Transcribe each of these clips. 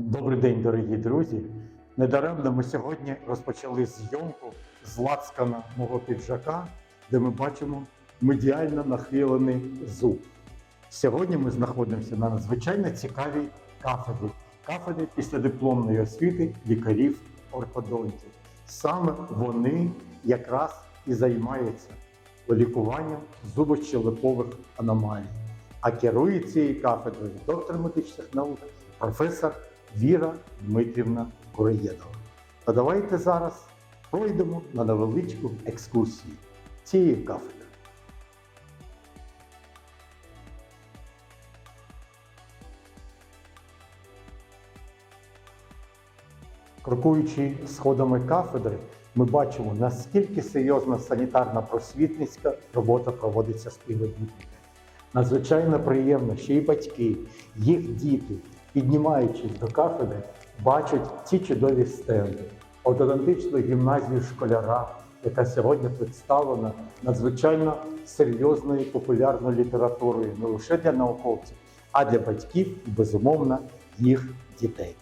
Добрий день, дорогі друзі. Недаремно ми сьогодні розпочали зйомку з лацкана мого піджака, де ми бачимо медіально нахилений зуб. Сьогодні ми знаходимося на надзвичайно цікавій кафедрі кафедрі післядипломної освіти лікарів ортодонтів. Саме вони якраз і займаються лікуванням зубощелепових аномалій. А керує цією кафедрою доктор медичних наук, професор Віра Дмитрівна Куреєдова. Та давайте зараз пройдемо на невеличку екскурсію цієї кафедри. Крокуючи сходами кафедри, ми бачимо, наскільки серйозна санітарна просвітницька робота проводиться співробітниками. Надзвичайно приємно, що і батьки, їх діти, піднімаючись до кафедри, бачать ці чудові стенди. Ортодонтичну гімназію школяра, яка сьогодні представлена надзвичайно серйозною популярною літературою не лише для науковців, а для батьків і, безумовно, їх дітей.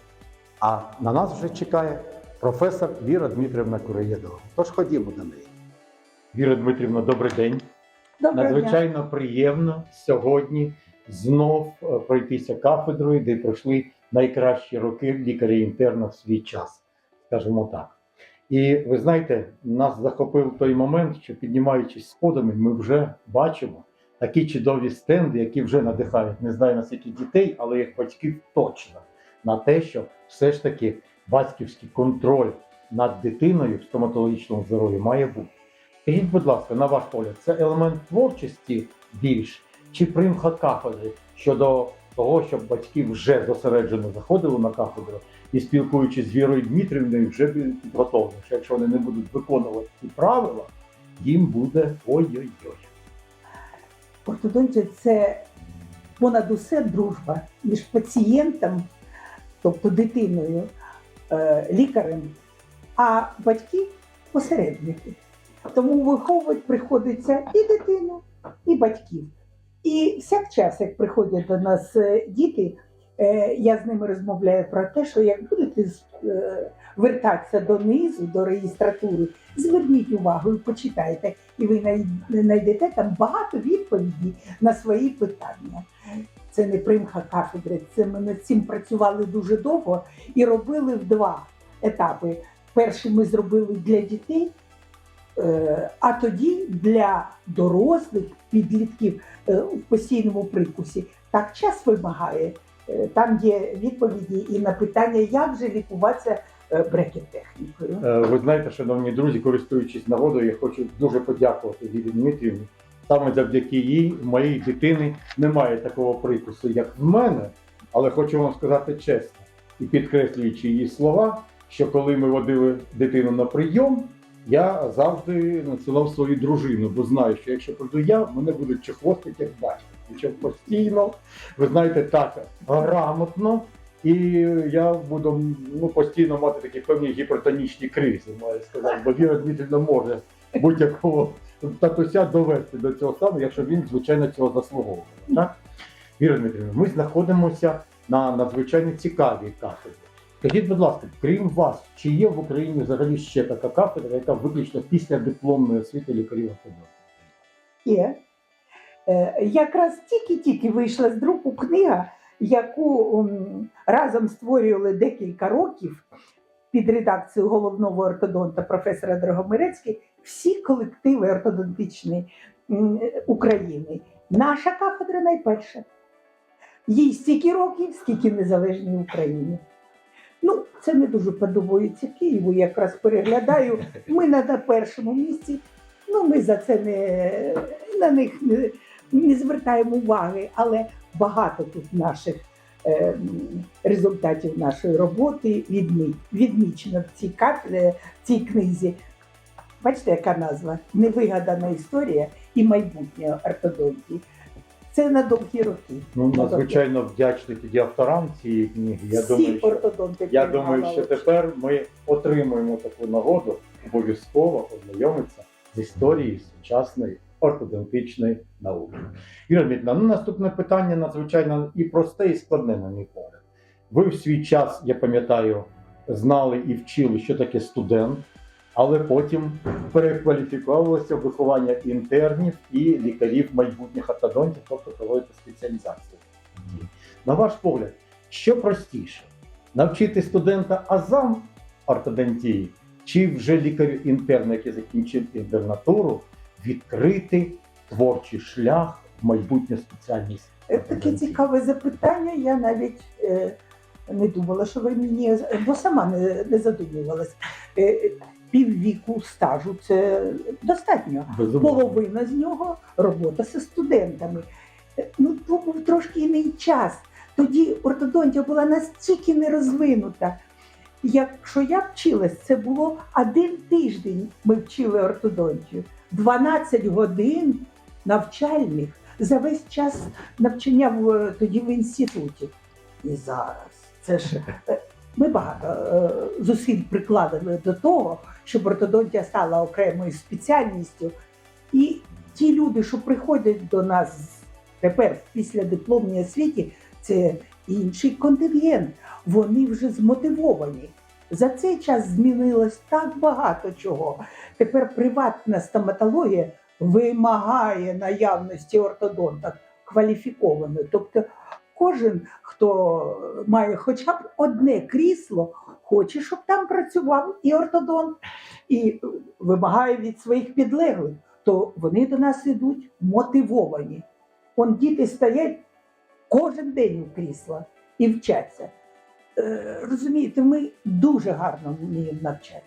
А на нас вже чекає професор Віра Дмитрівна Кураєдова. Тож ходімо до неї. Віра Дмитрівна, добрий день. Дня. Надзвичайно приємно сьогодні знов е, пройтися кафедрою, де пройшли найкращі роки лікаря-інтерна в свій час, скажімо так. І ви знаєте, нас захопив той момент, що піднімаючись сходами, ми вже бачимо такі чудові стенди, які вже надихають, не знаю наскільки дітей, але їх батьків точно на те, що все ж таки батьківський контроль над дитиною в стоматологічному здоров'ї має бути. Скажіть, будь ласка, на ваш погляд, це елемент творчості більш чи примха кафедри щодо того, щоб батьки вже зосереджено заходили на кафедру і спілкуючись з Вірою Дмитрівною, вже підготовлені, що якщо вони не будуть виконувати ці правила, їм буде ой-ой-ой. Ортодонтія це понад усе дружба між пацієнтом, тобто дитиною, е, лікарем, а батьки посередники. Тому виховувати приходиться і дитину, і батьків. І всякчас, як приходять до нас е, діти, е, я з ними розмовляю про те, що як будете вертатися донизу, до реєстратури, зверніть увагу і почитайте, і ви знайдете там багато відповідей на свої питання. Це не примха кафедри, це ми над цим працювали дуже довго і робили в два етапи. Перший ми зробили для дітей, а тоді для дорослих підлітків е, в постійному прикусі. Так час вимагає. Е, Там є відповіді і на питання, як же лікуватися е, брекет-технікою. Е, Ви знаєте, шановні друзі, користуючись нагодою, я хочу дуже подякувати Вірі Дмитрівні. Саме завдяки їй, моєї дитини, немає такого прикусу, як в мене, але хочу вам сказати чесно і підкреслюючи її слова, що коли ми водили дитину на прийом, я завжди надсилав свою дружину, бо знаю, що якщо прийду я, мене будуть чехвостити як батько. Причому постійно, ви знаєте, так грамотно, і я буду ну, постійно мати такі певні гіпертонічні кризи, маю сказати, бо Віра Дмитрівна може будь-якого татуся довести до цього стану, якщо він, звичайно, цього заслуговує. Так? Віра Дмитрівна, ми знаходимося на надзвичайно цікавій кафедрі. Скажіть, будь ласка, крім вас, чи є в Україні взагалі ще така кафедра, яка виключно після дипломної освіти лікарів ортодонтів? Є. Е, Якраз тільки-тільки вийшла з друку книга, яку разом створювали декілька років під редакцією головного ортодонта професора Драгомирецький всі колективи ортодонтичні України. Наша кафедра найперша. Їй стільки років, скільки в незалежній Україні. Ну, це не дуже подобається Києву. Якраз переглядаю. Ми на, на першому місці. Ну, ми за це не на них не, не звертаємо уваги, але багато тут наших е, результатів нашої роботи відмі, відмічено в цій, е, в цій книзі. Бачите, яка назва? Невигадана історія і майбутнє ортодонтії. Це на довгі роки. Ну, надзвичайно вдячний тоді авторам цієї книги. Я Всі думаю, що Я думаю, що тепер ми отримуємо таку нагоду обов'язково ознайомитися з історією сучасної ортодонтичної науки. Дмитрівна, ну наступне питання надзвичайно і просте, і складне, на мій погляд. Ви в свій час, я пам'ятаю, знали і вчили, що таке студент, але потім перекваліфікувалося в виховання інтернів і лікарів майбутніх ортодонтів, тобто проводити спеціалізацію. На ваш погляд, що простіше? Навчити студента азам ортодонтії, чи вже лікарю інтерну, який закінчив інтернатуру, відкрити творчий шлях в майбутню спеціальність? Е, Таке цікаве запитання. Я навіть е, не думала, що ви мені, бо сама не, не задумувалась. Е, піввіку стажу це достатньо. Безумовно. Половина з нього робота зі студентами. Е, Ну, то був трошки іний час. Тоді ортодонтія була настільки не розвинута. Якщо я вчилась, це було один тиждень. Ми вчили ортодонтію. 12 годин навчальних за весь час навчання в, тоді в інституті. І зараз це ж е, ми багато е, зусиль прикладали до того, щоб ортодонтія стала окремою спеціальністю. І ті люди, що приходять до нас тепер після дипломній освіті, це інший контингент. Вони вже змотивовані. За цей час змінилось так багато чого. Тепер приватна стоматологія вимагає наявності ортодонта кваліфікованої. Тобто кожен, хто має хоча б одне крісло, хоче, щоб там працював і ортодонт, і вимагає від своїх підлеглих, то вони до нас йдуть мотивовані. Он діти стоять кожен день у крісла і вчаться. Е, розумієте, ми дуже гарно вміємо навчати.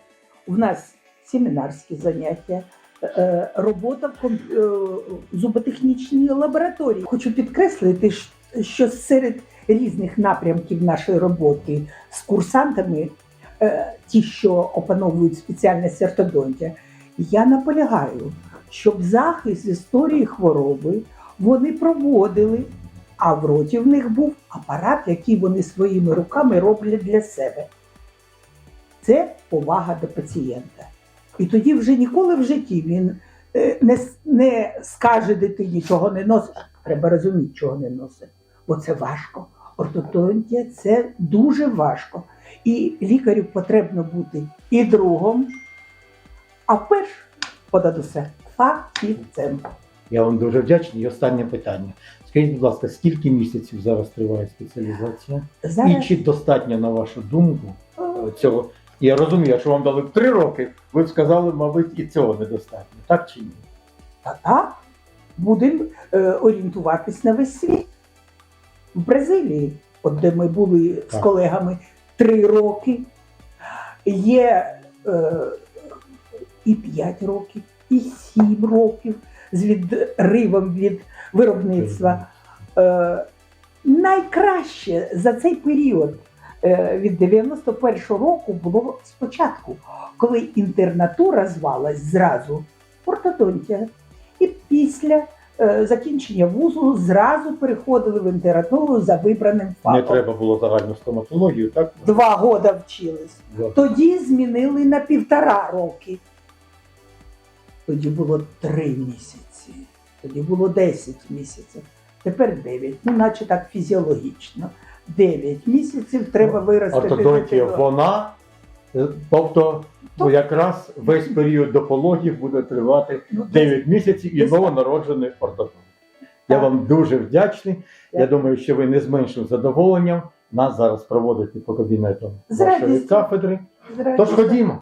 У нас семінарські заняття, е, робота в е, зуботехнічній лабораторії. Хочу підкреслити, що серед різних напрямків нашої роботи з курсантами, е, ті, що опановують спеціальність ортодонтія, я наполягаю, щоб захист історії хвороби вони проводили, а в роті в них був апарат, який вони своїми руками роблять для себе. Це повага до пацієнта. І тоді вже ніколи в житті він е, не, не скаже дитині, чого не носить. Треба розуміти, чого не носить. Бо це важко. Ортодонтія це дуже важко. І лікарю потрібно бути і другом, а вперш понад усе фахівцем. Я вам дуже вдячний. І останнє питання. Скажіть, будь ласка, скільки місяців зараз триває спеціалізація? Зараз І чи достатньо, на вашу думку, цього? Я розумію, якщо вам дали три роки, ви б сказали, мабуть, і цього недостатньо. Так чи ні? Та так, будемо е, орієнтуватись на весь світ. В Бразилії, от де ми були з колегами три роки, є е, і 5 років, і 7 років з відривом від виробництва. Е, найкраще за цей період е, від 91-го року було спочатку, коли інтернатура звалась зразу ортодонтія. І після закінчення вузу зразу переходили в інтернатуру за вибраним Не треба було загальну стоматологію, так? Два года вчились. Да. Тоді змінили на півтора роки. Тоді було три місяці, тоді було 10 місяців, тепер 9. Ну, наче так фізіологічно. 9 місяців треба виростити. Ортодонтія вона, е, тобто ну, якраз весь період до пологів буде тривати Ну, 9 місяців і новонароджений ортодонт. Я вам дуже вдячний. Я думаю, що ви не з меншим задоволенням нас зараз проводите по кабінету З вашої радістю. кафедри. з радістю. Тож ходімо.